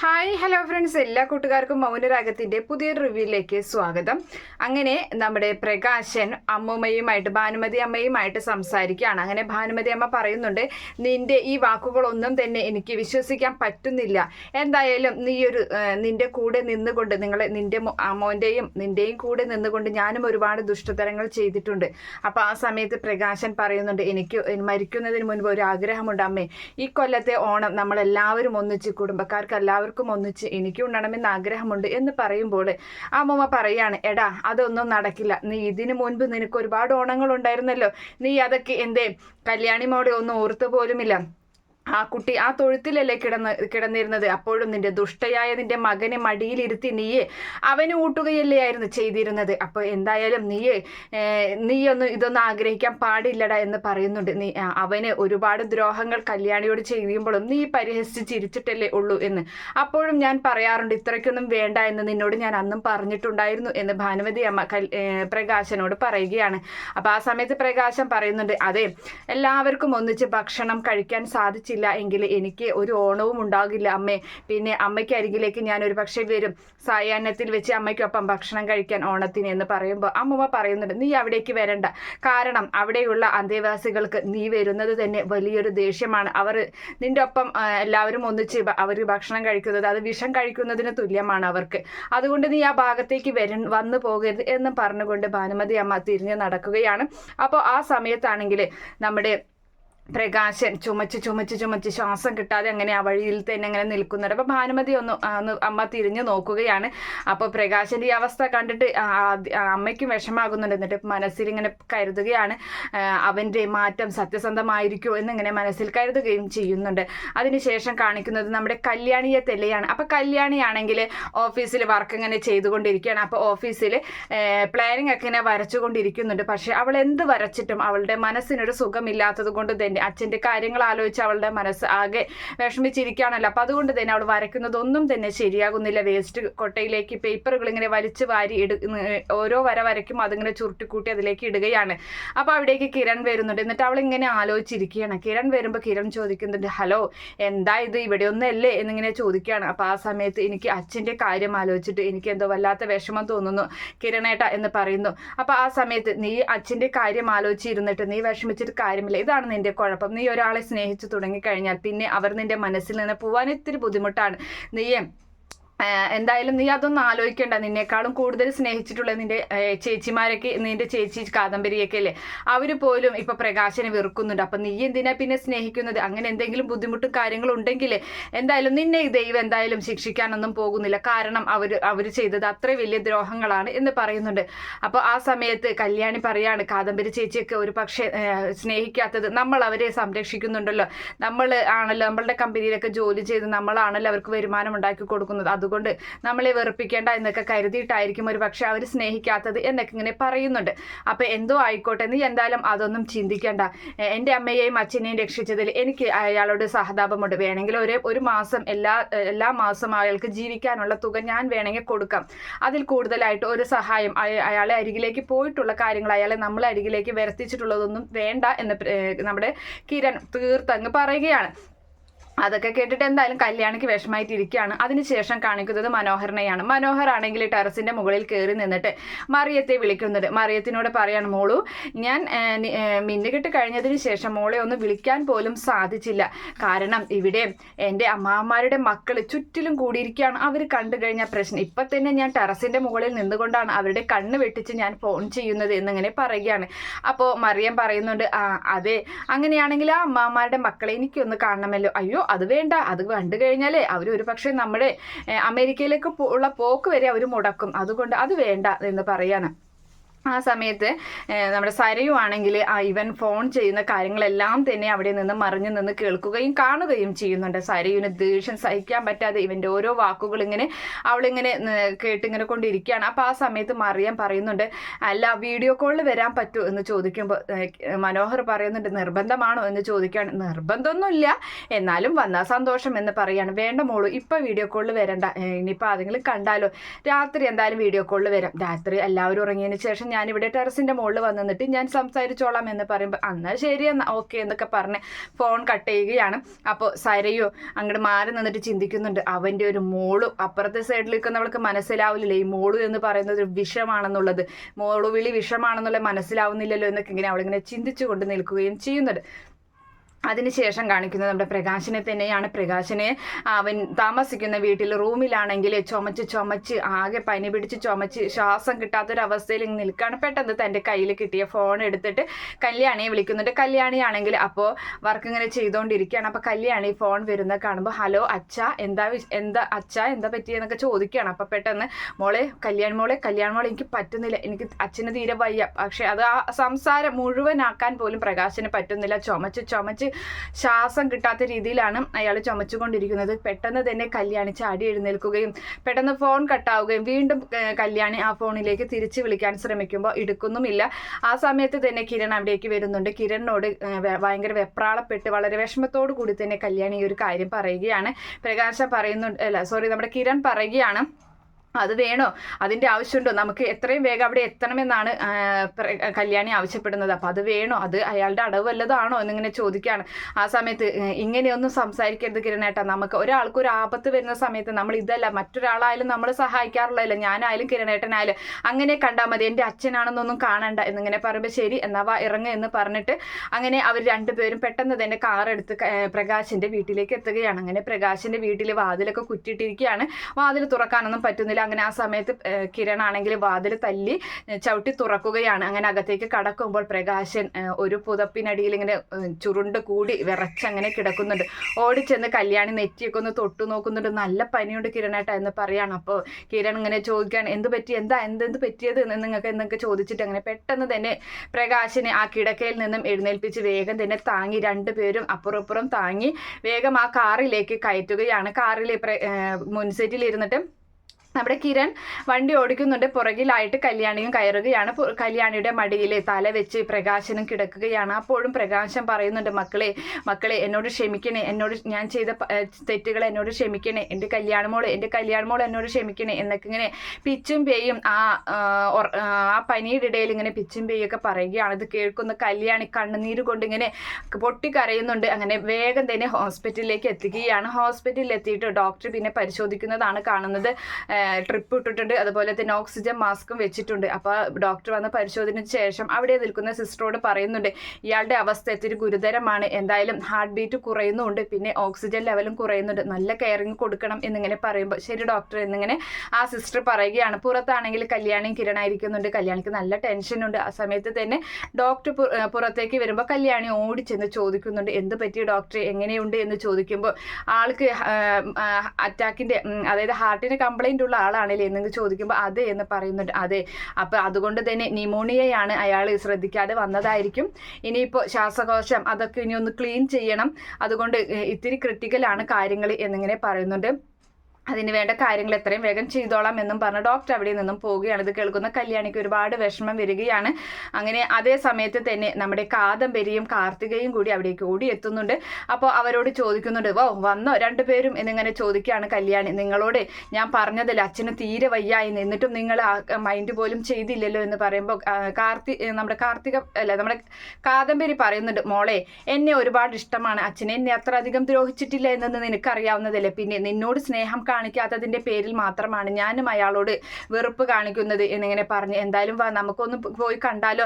Hi hello friends എല്ലാ കൂട്ടുകാർക്കും മൗനരാഗത്തിന്റെ പുതിയൊരു റിവ്യൂയിലേക്ക് സ്വാഗതം. അങ്ങനെ നമ്മുടെ പ്രകാശൻ അമ്മൂമ്മയുമായിട്ട് ഭാനുമതി അമ്മയുമായിട്ട് സംസാരിക്കുകയാണ്. അങ്ങനെ ഭാനുമതി അമ്മ പറയുന്നുണ്ട് നിന്റെ ഈ വാക്കുകളൊന്നും തന്നെ എനിക്ക് വിശ്വസിക്കാൻ പറ്റുന്നില്ല. എന്തായാലും നീ ഒരു നിന്റെ കൂടെ നിന്നുകൊണ്ട് നിങ്ങളെ നിന്റെ മോ- നിന്റെയും കൂടെ നിന്നുകൊണ്ട് ഞാനും ഒരുപാട് ദുഷ്ടതരങ്ങൾ ചെയ്തിട്ടുണ്ട്. അപ്പോൾ ആ സമയത്ത് പ്രകാശൻ പറയുന്നുണ്ട് എനിക്ക് മരിക്കുന്നതിന് മുൻപ് ഒരു ആഗ്രഹമുണ്ട് അമ്മേ. ഈ കൊല്ലത്തെ ഓണം നമ്മളെല്ലാവരും ഒന്നിച്ച് കുടുംബക്കാർക്ക് എല്ലാവർക്കും ഒന്നിച്ച് എനിക്കും ഉണ്ടാകണമെന്ന് ആഗ്രഹമുണ്ട് എന്ന് പറയുമ്പോൾ അമ്മമ്മ പറയാണ് എടാ അതൊന്നും നടക്കില്ല. നീ ഇതിനു മുൻപ് നിനക്ക് ഒരുപാട് ഓണങ്ങൾ ഉണ്ടായിരുന്നല്ലോ നീ അതൊക്കെ എന്തേ കല്യാണി മോടെ ഒന്നും ഓർത്തു പോലുമില്ല. ആ കുട്ടി ആ തൊഴുത്തിലല്ലേ കിടന്ന് കിടന്നിരുന്നത്? അപ്പോഴും നിന്റെ ദുഷ്ടയായ നിന്റെ മകനെ മടിയിലിരുത്തി നീയെ അവന് ഊട്ടുകയല്ലേ ആയിരുന്നു ചെയ്തിരുന്നത്? അപ്പോൾ എന്തായാലും ഏർ, നീയൊന്നും ഇതൊന്നും ആഗ്രഹിക്കാൻ പാടില്ലടാ എന്ന് പറയുന്നുണ്ട്. നീ അവന് ഒരുപാട് ദ്രോഹങ്ങൾ കല്യാണിയോട് ചെയ്യുമ്പോഴും നീ പരിഹസിച്ച് ചിരിച്ചിട്ടല്ലേ ഉള്ളൂ എന്ന്. അപ്പോഴും ഞാൻ പറയാറുണ്ട് ഇത്രയ്ക്കൊന്നും വേണ്ട എന്ന് നിന്നോട് ഞാൻ അന്നും പറഞ്ഞിട്ടുണ്ടായിരുന്നു എന്ന് ഭാനുമതി അമ്മ പ്രകാശനോട് പറയുകയാണ്. അപ്പോൾ ആ സമയത്ത് പ്രകാശം പറയുന്നുണ്ട് അതെ എല്ലാവർക്കും ഒന്നിച്ച് ഭക്ഷണം കഴിക്കാൻ സാധിച്ചില്ല എങ്കിൽ എനിക്ക് ഒരു ഓണവും ഉണ്ടാകില്ല അമ്മേ. പിന്നെ അമ്മയ്ക്ക് അരികിലേക്ക് ഞാൻ ഒരു പക്ഷേ വരും. സായാഹ്നത്തിൽ വെച്ച് അമ്മയ്ക്കൊപ്പം ഭക്ഷണം കഴിക്കാൻ ഓണത്തിന് എന്ന് പറയുമ്പോൾ അമ്മമ്മ പറയുന്നുണ്ട് നീ അവിടേക്ക് വരണ്ട. കാരണം അവിടെയുള്ള അന്തേവാസികൾക്ക് നീ വരുന്നത് തന്നെ വലിയൊരു ദേഷ്യമാണ്. അവർ നിന്റെ ഒപ്പം എല്ലാവരും ഒന്നിച്ച് അവർ ഭക്ഷണം കഴിക്കുന്നത് അത് വിഷം കഴിക്കുന്നതിന് തുല്യമാണ് അവർക്ക്. അതുകൊണ്ട് നീ ആ ഭാഗത്തേക്ക് വര വന്നു പോകരുത് എന്നും പറഞ്ഞുകൊണ്ട് ഭാനുമതി അമ്മ തിരിഞ്ഞ് നടക്കുകയാണ്. അപ്പോൾ ആ സമയത്താണെങ്കിൽ നമ്മുടെ പ്രകാശൻ ചുമച്ച് ചുമച്ച് ചുമച്ച് ശ്വാസം കിട്ടാതെ അങ്ങനെ ആ വഴിയിൽ തന്നെ അങ്ങനെ നിൽക്കുന്നുണ്ട്. അപ്പോൾ ഭാനുമതി ഒന്ന് അമ്മ തിരിഞ്ഞു നോക്കുകയാണ്. അപ്പോൾ പ്രകാശന്റെ ഈ അവസ്ഥ കണ്ടിട്ട് അമ്മയ്ക്കും വിഷമാകുന്നുണ്ട്. എന്നിട്ട് മനസ്സിൽ ഇങ്ങനെ കരുതുകയാണ് അവന്റെ മാറ്റം സത്യസന്ധമായിരിക്കുമോ എന്നിങ്ങനെ മനസ്സിൽ കരുതുകയും ചെയ്യുന്നുണ്ട്. അതിനുശേഷം കാണിക്കുന്നത് നമ്മുടെ കല്യാണിയെ തെല്ലയാണ് അപ്പോൾ കല്യാണിയാണെങ്കിൽ ഓഫീസിൽ വർക്ക് ഇങ്ങനെ ചെയ്തുകൊണ്ടിരിക്കുകയാണ്. അപ്പോൾ ഓഫീസിൽ പ്ലാനിങ് ഒക്കെ ഇങ്ങനെ വരച്ചുകൊണ്ടിരിക്കുന്നുണ്ട്. പക്ഷേ അവൾ എന്ത് വരച്ചിട്ടും അവളുടെ മനസ്സിനൊരു സുഖമില്ലാത്തത് കൊണ്ട് തന്നെ അച്ഛന്റെ കാര്യങ്ങൾ ആലോചിച്ച് അവളുടെ മനസ്സ് ആകെ വിഷമിച്ചിരിക്കുകയാണല്ലോ. അപ്പം അതുകൊണ്ട് തന്നെ അവൾ വരയ്ക്കുന്നതൊന്നും തന്നെ ശരിയാകുന്നില്ല. വേസ്റ്റ് കൊട്ടയിലേക്ക് പേപ്പറുകൾ ഇങ്ങനെ വലിച്ചു വാരി ഇട ഓരോ വര വരയ്ക്കും അതിങ്ങനെ ചുരുട്ടിക്കൂട്ടി അതിലേക്ക് ഇടുകയാണ്. അപ്പോൾ അവിടേക്ക് കിരൺ വരുന്നുണ്ട്. എന്നിട്ട് അവൾ ഇങ്ങനെ ആലോചിച്ചിരിക്കുകയാണ്. കിരൺ വരുമ്പോൾ കിരൺ ചോദിക്കുന്നുണ്ട് ഹലോ എന്താ ഇത്? ഇവിടെ ഒന്നല്ലേ? എന്നിങ്ങനെ ചോദിക്കുകയാണ്. അപ്പോൾ ആ സമയത്ത് എനിക്ക് അച്ഛന്റെ കാര്യം ആലോചിച്ചിട്ട് എനിക്ക് എന്തോ വല്ലാത്ത വിഷമം തോന്നുന്നു കിരണേട്ട എന്ന് പറയുന്നു. അപ്പോൾ ആ സമയത്ത് നീ അച്ഛന്റെ കാര്യം ആലോചിച്ചിരുന്നിട്ട് നീ വിഷമിച്ചിട്ട് കാര്യമില്ല. ഇതാണ് നിന്റെ കുഴപ്പം നീ ഒരാളെ സ്നേഹിച്ചു തുടങ്ങിക്കഴിഞ്ഞാൽ പിന്നെ അവർ നിന്റെ മനസ്സിൽ നിന്ന് പോവാൻ ഇത്തിരി ബുദ്ധിമുട്ടാണ്. നീ ആഹ് എന്തായാലും നീ അതൊന്നും ആലോചിക്കേണ്ട. നിന്നെക്കാളും കൂടുതൽ സ്നേഹിച്ചിട്ടുള്ള നിന്റെ ചേച്ചിമാരൊക്കെ നിന്റെ ചേച്ചി കാദംബരിയൊക്കെ അല്ലേ? അവർ പോലും ഇപ്പൊ പ്രകാശനെ വെറുക്കുന്നുണ്ട്. അപ്പൊ നീ എന്തിനാ പിന്നെ സ്നേഹിക്കുന്നത്? അങ്ങനെ എന്തെങ്കിലും ബുദ്ധിമുട്ടും കാര്യങ്ങളും ഉണ്ടെങ്കിൽ എന്തായാലും നിന്നെ ദൈവം എന്തായാലും ശിക്ഷിക്കാനൊന്നും പോകുന്നില്ല. കാരണം അവർ അവർ ചെയ്തത് അത്ര വലിയ ദ്രോഹങ്ങളാണ് എന്ന് പറയുന്നുണ്ട്. അപ്പോൾ ആ സമയത്ത് കല്യാണി പറയാണ് കാദംബരി ചേച്ചിയൊക്കെ ഒരു പക്ഷേ സ്നേഹിക്കാത്തത് നമ്മൾ അവരെ സംരക്ഷിക്കുന്നുണ്ടല്ലോ. നമ്മൾ ആണല്ലോ നമ്മളുടെ കമ്പനിയിലൊക്കെ ജോലി ചെയ്ത് നമ്മളാണല്ലോ അവർക്ക് വരുമാനം ഉണ്ടാക്കി കൊടുക്കുന്നത്. അതുകൊണ്ട് നമ്മളെ വെറുപ്പിക്കേണ്ട എന്നൊക്കെ കരുതിയിട്ടായിരിക്കും ഒരു പക്ഷെ അവർ സ്നേഹിക്കാത്തത് എന്നൊക്കെ ഇങ്ങനെ പറയുന്നുണ്ട്. അപ്പോൾ എന്തോ ആയിക്കോട്ടെ നീ എന്തായാലും അതൊന്നും ചിന്തിക്കേണ്ട. എന്റെ അമ്മയെയും അച്ഛനെയും രക്ഷിച്ചതിൽ എനിക്ക് അയാളോട് സഹതാപമുണ്ട്. വേണമെങ്കിൽ ഒരു ഒരു മാസം എല്ലാ എല്ലാ മാസം അയാൾക്ക് ജീവിക്കാനുള്ള തുക ഞാൻ വേണമെങ്കിൽ കൊടുക്കാം. അതിൽ കൂടുതലായിട്ട് ഒരു സഹായം അയാളെ അരികിലേക്ക് പോയിട്ടുള്ള കാര്യങ്ങൾ അയാളെ നമ്മൾ അരികിലേക്ക് വരുത്തിച്ചിട്ടുള്ളതൊന്നും വേണ്ട എന്ന് നമ്മുടെ കിരൺ തീർത്തങ്ങ് പറയുകയാണ്. അതൊക്കെ കേട്ടിട്ട് എന്തായാലും കല്യാണിക്ക് വിഷമായിട്ട് ഇരിക്കുകയാണ് അതിനുശേഷം കാണിക്കുന്നത് മനോഹരനെയാണ്. മനോഹർ ആണെങ്കിൽ ടെറസിന്റെ മുകളിൽ കയറി നിന്നിട്ട് മറിയത്തെ വിളിക്കുന്നത്. മറിയത്തിനോട് പറയാണ് മോളു ഞാൻ മിന്നുകെട്ട് കഴിഞ്ഞതിന് ശേഷം മോളെ ഒന്ന് വിളിക്കാൻ പോലും സാധിച്ചില്ല. കാരണം ഇവിടെ എന്റെ അമ്മാമാരുടെ മക്കൾ ചുറ്റിലും കൂടിയിരിക്കുകയാണ്. അവർ കണ്ടു കഴിഞ്ഞാൽ പ്രശ്നം. ഇപ്പം തന്നെ ഞാൻ ടെറസിന്റെ മുകളിൽ നിന്നുകൊണ്ടാണ് അവരുടെ കണ്ണ് വെട്ടിച്ച് ഞാൻ ഫോൺ ചെയ്യുന്നത് എന്നിങ്ങനെ പറയുകയാണ്. അപ്പോൾ മറിയം പറയുന്നുണ്ട് ആ അതെ. അങ്ങനെയാണെങ്കിൽ ആ അമ്മാമാരുടെ മക്കളെ എനിക്കൊന്ന് കാണണമല്ലോ. അയ്യോ അത് വേണ്ട അത് കണ്ടു കഴിഞ്ഞാലേ അവർ ഒരു പക്ഷേ നമ്മുടെ അമേരിക്കയിലേക്ക് ഉള്ള പോക്ക് വരെ അവർ മുടക്കും. അതുകൊണ്ട് അത് വേണ്ട എന്ന് പറയാണ് ആ സമയത്ത് നമ്മുടെ സരയു ആണെങ്കിൽ ആ ഇവൻ ഫോൺ ചെയ്യുന്ന കാര്യങ്ങളെല്ലാം തന്നെ അവിടെ നിന്ന് മറിഞ്ഞു നിന്ന് കേൾക്കുകയും കാണുകയും ചെയ്യുന്നുണ്ട്. സരയുവിന് ദേഷ്യം സഹിക്കാൻ പറ്റാതെ ഇവന്റെ ഓരോ വാക്കുകൾ ഇങ്ങനെ അവളിങ്ങനെ കേട്ടിങ്ങനെ കൊണ്ടിരിക്കുകയാണ്. അപ്പോൾ ആ സമയത്ത് മറിയാൻ പറയുന്നുണ്ട് അല്ല വീഡിയോ കോളിൽ വരാൻ പറ്റുമോ എന്ന് ചോദിക്കുമ്പോൾ മനോഹർ പറയുന്നുണ്ട് നിർബന്ധമാണോ എന്ന് ചോദിക്കുകയാണ് നിർബന്ധമൊന്നുമില്ല. എന്നാലും വന്നാൽ സന്തോഷം എന്ന് പറയുകയാണ്. വേണ്ട മോളൂ ഇപ്പോൾ വീഡിയോ കോളിൽ വരണ്ട. ഇനിയിപ്പോൾ ആരെങ്കിലും കണ്ടാലോ? രാത്രി എന്തായാലും വീഡിയോ കോളിൽ വരാം. രാത്രി എല്ലാവരും ഉറങ്ങിയതിന് ശേഷം ഞാനിവിടെ ടെറസിന്റെ മുകളിൽ വന്നിട്ട് ഞാൻ സംസാരിച്ചോളാം എന്ന് പറയുമ്പോൾ എന്നാൽ ശരി എന്നാൽ ഓക്കെ എന്നൊക്കെ പറഞ്ഞ് ഫോൺ കട്ട് ചെയ്യുകയാണ്. അപ്പോൾ സരയോ അങ്ങോട്ട് മാറി നിന്നിട്ട് ചിന്തിക്കുന്നുണ്ട്. അവന്റെ ഒരു മോളും അപ്പുറത്തെ സൈഡിൽ നിൽക്കുന്നവൾക്ക് മനസ്സിലാവില്ലേ ഈ മോളു എന്ന് പറയുന്നത് ഒരു വിഷമാണെന്നുള്ളത്. മോളു വിളി വിഷമാണെന്നുള്ളത് മനസ്സിലാവുന്നില്ലല്ലോ എന്നൊക്കെ ഇങ്ങനെ അവളിങ്ങനെ ചിന്തിച്ചു കൊണ്ട് നിൽക്കുകയും ചെയ്യുന്നുണ്ട്. അതിനുശേഷം കാണിക്കുന്നത് നമ്മുടെ പ്രകാശനെ തന്നെയാണ്. പ്രകാശനെ അവൻ താമസിക്കുന്ന വീട്ടിൽ റൂമിലാണെങ്കിൽ ചുമച്ച് ചുമച്ച് ആകെ പനി പിടിച്ച് ചുമച്ച് ശ്വാസം കിട്ടാത്തൊരവസ്ഥയിൽ ഇങ്ങനെ നിൽക്കുകയാണ്. പെട്ടെന്ന് തന്റെ കയ്യിൽ കിട്ടിയ ഫോൺ എടുത്തിട്ട് കല്യാണിയെ വിളിക്കുന്നുണ്ട്. കല്യാണിയാണെങ്കിൽ അപ്പോൾ വർക്ക് ഇങ്ങനെ ചെയ്തുകൊണ്ടിരിക്കുകയാണ്. അപ്പോൾ കല്യാണി ഫോൺ വരുന്ന കാണുമ്പോൾ ഹലോ അച്ഛ എന്താ എന്താ അച്ഛ എന്താ പറ്റിയെന്നൊക്കെ ചോദിക്കുകയാണ്. അപ്പോൾ പെട്ടെന്ന് മോളെ കല്യാൺ മോളെ കല്യാൺ മോളെ എനിക്ക് പറ്റുന്നില്ല. എനിക്ക് അച്ഛന് തീരെ വയ്യ. പക്ഷേ അത് ആ സംസാരം മുഴുവനാക്കാൻ പോലും പ്രകാശന് പറ്റുന്നില്ല. ചുമച്ച് ചുമച്ച് ശ്വാസം കിട്ടാത്ത രീതിയിലാണ് അയാൾ ചുമച്ചുകൊണ്ടിരിക്കുന്നത്. പെട്ടെന്ന് തന്നെ കല്യാണി ചാടി എഴുന്നേൽക്കുകയും പെട്ടെന്ന് ഫോൺ കട്ടാവുകയും വീണ്ടും കല്യാണി ആ ഫോണിലേക്ക് തിരിച്ചു വിളിക്കാൻ ശ്രമിക്കുമ്പോൾ എടുക്കുന്നുമില്ല. ആ സമയത്ത് തന്നെ കിരൺ അവിടേക്ക് വരുന്നുണ്ട്. കിരണിനോട് ഭയങ്കര വെപ്രാളപ്പെട്ട് വളരെ വിഷമത്തോടു കൂടി തന്നെ കല്യാണി ഈ ഒരു കാര്യം പറയുകയാണ്. പ്രകാശ പറയുന്നുണ്ട് അല്ല സോറി നമ്മുടെ കിരൺ പറയുകയാണ്. അത് വേണോ? അതിന്റെ ആവശ്യമുണ്ടോ? നമുക്ക് എത്രയും വേഗം അവിടെ എത്തണമെന്നാണ് കല്യാണി ആവശ്യപ്പെടുന്നത്. അപ്പോൾ അത് വേണോ? അത് അയാളുടെ അടവ് വല്ലതാണോ എന്നിങ്ങനെ ചോദിക്കുകയാണ് ആ സമയത്ത് ഇങ്ങനെയൊന്നും സംസാരിക്കരുത് കിരണേട്ട. നമുക്ക് ഒരാൾക്ക് ഒരു ആപത്ത് വരുന്ന സമയത്ത് നമ്മൾ ഇതല്ല. മറ്റൊരാളായാലും നമ്മൾ സഹായിക്കാറുള്ളതല്ല. ഞാനായാലും കിരണേട്ടനായാലും അങ്ങനെ കണ്ടാൽ മതി. എന്റെ അച്ഛനാണെന്നൊന്നും കാണണ്ട. എന്നിങ്ങനെ പറയുമ്പോൾ ശരി എന്നാ വാ ഇറങ്ങുക എന്ന് പറഞ്ഞിട്ട് അങ്ങനെ അവർ രണ്ടുപേരും പെട്ടെന്ന് തന്നെ കാർ എടുത്ത് പ്രകാശിന്റെ വീട്ടിലേക്ക് എത്തുകയാണ്. അങ്ങനെ പ്രകാശിന്റെ വീട്ടിൽ വാതിലൊക്കെ കുറ്റിയിട്ടിരിക്കുകയാണ് വാതിൽ തുറക്കാനൊന്നും പറ്റുന്നില്ല. അങ്ങനെ ആ സമയത്ത് കിരൺ ആണെങ്കിൽ വാതിൽ തല്ലി ചവിട്ടി തുറക്കുകയാണ്. അങ്ങനെ അകത്തേക്ക് കടക്കുമ്പോൾ പ്രകാശൻ ഒരു പുതപ്പിനടിയിൽ ഇങ്ങനെ ചുരുണ്ട് കൂടി വിറച്ചങ്ങനെ കിടക്കുന്നുണ്ട്. ഓടിച്ചെന്ന് കല്യാണി നെറ്റിയൊക്കെ ഒന്ന് തൊട്ടു നോക്കുന്നുണ്ട്. നല്ല പനിയുണ്ട് കിരണേട്ട എന്ന് പറയാണ്. അപ്പോൾ കിരൺ ഇങ്ങനെ ചോദിക്കുകയാണ് എന്ത് പറ്റി? എന്താ എന്തെന്ത് പറ്റിയത്? എന്ന് നിങ്ങൾക്ക് എന്നൊക്കെ ചോദിച്ചിട്ട് അങ്ങനെ പെട്ടെന്ന് തന്നെ പ്രകാശിനെ ആ കിടക്കയിൽ നിന്നും എഴുന്നേൽപ്പിച്ച് വേഗം തന്നെ താങ്ങി രണ്ടുപേരും അപ്പുറപ്പുറം താങ്ങി വേഗം ആ കാറിലേക്ക് കയറ്റുകയാണ്. കാറിൽ മുൻസീറ്റിൽ ഇരുന്നിട്ട് നമ്മുടെ കിരൺ വണ്ടി ഓടിക്കുന്നുണ്ട്. പുറകിലായിട്ട് കല്യാണിയും കയറുകയാണ്. കല്യാണിയുടെ മടിയിൽ തല വെച്ച് പ്രകാശനും കിടക്കുകയാണ്. അപ്പോഴും പ്രകാശം പറയുന്നുണ്ട് മക്കളെ മക്കളെ എന്നോട് ക്ഷമിക്കണേ. എന്നോട് ഞാൻ ചെയ്ത തെറ്റുകൾ എന്നോട് ക്ഷമിക്കണേ. എന്റെ കല്യാണമോൾ എന്റെ കല്യാണമോൾ എന്നോട് ക്ഷമിക്കണേ. എന്നൊക്കെ ഇങ്ങനെ പിച്ചും പേയും ആ ആ പനിയുടെ ഇടയിൽ ഇങ്ങനെ പിച്ചും പേയൊക്കെ പറയുകയാണ്. ഇത് കേൾക്കുന്ന കല്യാണി കണ്ണുനീര് കൊണ്ട് ഇങ്ങനെ പൊട്ടിക്കരയുന്നുണ്ട്. അങ്ങനെ വേഗം തന്നെ ഹോസ്പിറ്റലിലേക്ക് എത്തുകയാണ്. ഹോസ്പിറ്റലിൽ എത്തിയിട്ട് ഡോക്ടർ പിന്നെ പരിശോധിക്കുന്നതാണ് കാണുന്നത്. ട്രിപ്പ് ഇട്ടിട്ടുണ്ട്. അതുപോലെ തന്നെ ഓക്സിജൻ മാസ്കും വെച്ചിട്ടുണ്ട്. അപ്പോൾ ഡോക്ടർ വന്ന് പരിശോധനയ്ക്ക് ശേഷം അവിടെ നിൽക്കുന്ന സിസ്റ്ററോട് പറയുന്നുണ്ട് ഇയാളുടെ അവസ്ഥ ഇത്തിരി ഗുരുതരമാണ്. എന്തായാലും ഹാർട്ട് ബീറ്റ് കുറയുന്നുണ്ട്. പിന്നെ ഓക്സിജൻ ലെവലും കുറയുന്നുണ്ട്. നല്ല കെയറിങ് കൊടുക്കണം എന്നിങ്ങനെ പറയുമ്പോൾ ശരി ഡോക്ടർ എന്നിങ്ങനെ ആ സിസ്റ്റർ പറയുകയാണ്. പുറത്താണെങ്കിൽ കല്യാണിയും കിരണായിരിക്കുന്നുണ്ട് കല്യാണിക്ക് നല്ല ടെൻഷനുണ്ട് ആ സമയത്ത് തന്നെ ഡോക്ടർ പുറത്തേക്ക് വരുമ്പോൾ കല്യാണി ഓടിച്ചെന്ന് ചോദിക്കുന്നുണ്ട് എന്ത് പറ്റി ഡോക്ടർ എങ്ങനെയുണ്ട്? എന്ന് ചോദിക്കുമ്പോൾ ആൾക്ക് അറ്റാക്കിന്റെ അതായത് ഹാർട്ടിന് കംപ്ലൈന്റ് ഉള്ള ആളാണല്ലേ എന്നെങ്കിൽ ചോദിക്കുമ്പോൾ അതെ എന്ന് പറയുന്നുണ്ട്. അതെ. അപ്പോൾ അതുകൊണ്ട് തന്നെ ന്യൂമോണിയയാണ് അയാൾ ശ്രദ്ധിക്കാതെ വന്നതായിരിക്കും. ഇനിയിപ്പോൾ ശ്വാസകോശം അതൊക്കെ ഇനി ഒന്ന് ക്ലീൻ ചെയ്യണം. അതുകൊണ്ട് ഇത്തിരി ക്രിട്ടിക്കലാണ് കാര്യങ്ങൾ എന്നിങ്ങനെ പറയുന്നുണ്ട്. അതിന് വേണ്ട കാര്യങ്ങൾ എത്രയും വേഗം ചെയ്തോളാം എന്നും പറഞ്ഞ് ഡോക്ടർ അവിടെ നിന്നും പോവുകയാണ്. ഇത് കേൾക്കുന്ന കല്യാണിക്ക് ഒരുപാട് വിഷമം വരികയാണ്. അങ്ങനെ അതേ സമയത്ത് തന്നെ നമ്മുടെ കാദംബരിയും കാർത്തികയും കൂടി അവിടേക്ക് ഓടി എത്തുന്നുണ്ട് അപ്പോൾ അവരോട് ചോദിക്കുന്നുണ്ട് വോ വന്നോ? രണ്ടുപേരും എന്നിങ്ങനെ ചോദിക്കുകയാണ് കല്യാണി. നിങ്ങളോട് ഞാൻ പറഞ്ഞതല്ല അച്ഛന് തീരെ വയ്യായി എന്നിട്ടും നിങ്ങൾ മൈൻഡ് പോലും ചെയ്തില്ലല്ലോ? എന്ന് പറയുമ്പോൾ കാർത്തി നമ്മുടെ കാർത്തിക അല്ല നമ്മുടെ കാദംബരി പറയുന്നുണ്ട് മോളെ എന്നെ ഒരുപാട് ഇഷ്ടമാണ്. അച്ഛനെ എന്നെ അത്ര അധികം ദ്രോഹിച്ചിട്ടില്ല എന്നത് നിനക്കറിയാവുന്നതല്ലേ. പിന്നെ നിന്നോട് സ്നേഹം കാണിക്കാത്തതിന്റെ പേരിൽ മാത്രമാണ് ഞാനും അയാളോട് വെറുപ്പ് കാണിക്കുന്നത് എന്നിങ്ങനെ പറഞ്ഞ് എന്തായാലും വാ നമുക്കൊന്ന് പോയി കണ്ടാലോ.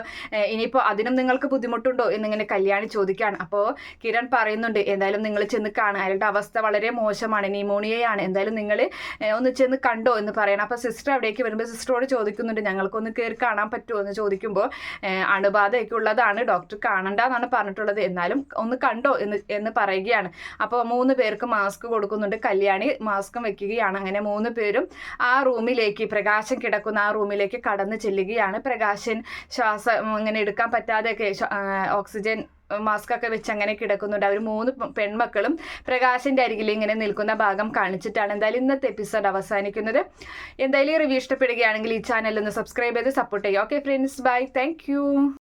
ഇനിയിപ്പോൾ അതിനും നിങ്ങൾക്ക് ബുദ്ധിമുട്ടുണ്ടോ എന്നിങ്ങനെ കല്യാണി ചോദിക്കുകയാണ് അപ്പോൾ കിരൺ പറയുന്നുണ്ട് എന്തായാലും നിങ്ങൾ ചെന്ന് കാണുക. അയാളുടെ അവസ്ഥ വളരെ മോശമാണ് ന്യൂമോണിയയാണ്. എന്തായാലും നിങ്ങൾ ഒന്ന് ചെന്ന് കണ്ടോ എന്ന് പറയണം. അപ്പോൾ സിസ്റ്റർ അവിടേക്ക് വരുമ്പോൾ സിസ്റ്ററോട് ചോദിക്കുന്നുണ്ട് ഞങ്ങൾക്കൊന്ന് കയറി കാണാൻ പറ്റുമോ? എന്ന് ചോദിക്കുമ്പോൾ അണുബാധയൊക്കെ ഉള്ളതാണ് ഡോക്ടർ കാണണ്ട എന്നാണ് പറഞ്ഞിട്ടുള്ളത്. എന്നാലും ഒന്ന് കണ്ടോ എന്ന് എന്ന് പറയുകയാണ്. അപ്പോൾ മൂന്ന് പേർക്ക് മാസ്ക് കൊടുക്കുന്നുണ്ട്. കല്യാണി മാസ്കും വെക്കുക ഇരിക്കുകയാണ്. അങ്ങനെ മൂന്ന് പേരും ആ റൂമിലേക്ക് പ്രകാശൻ കിടക്കുന്ന ആ റൂമിലേക്ക് കടന്നു ചെല്ലുകയാണ്. പ്രകാശൻ ശ്വാസം ഇങ്ങനെ എടുക്കാൻ പറ്റാതെയൊക്കെ ഓക്സിജൻ മാസ്ക് ഒക്കെ വെച്ച് അങ്ങനെ കിടക്കുന്നുണ്ട്. അവർ മൂന്ന് പെൺമക്കളും പ്രകാശിന്റെ അരികിൽ ഇങ്ങനെ നിൽക്കുന്ന ഭാഗം കാണിച്ചിട്ടാണ് എന്തായാലും ഇന്നത്തെ എപ്പിസോഡ് അവസാനിക്കുന്നത്. എന്തായാലും റിവ്യൂ ഇഷ്ടപ്പെടുകയാണെങ്കിൽ ഈ ചാനൽ ഒന്ന് സബ്സ്ക്രൈബ് ചെയ്ത് സപ്പോർട്ട് ചെയ്യുക. Okay friends bye thank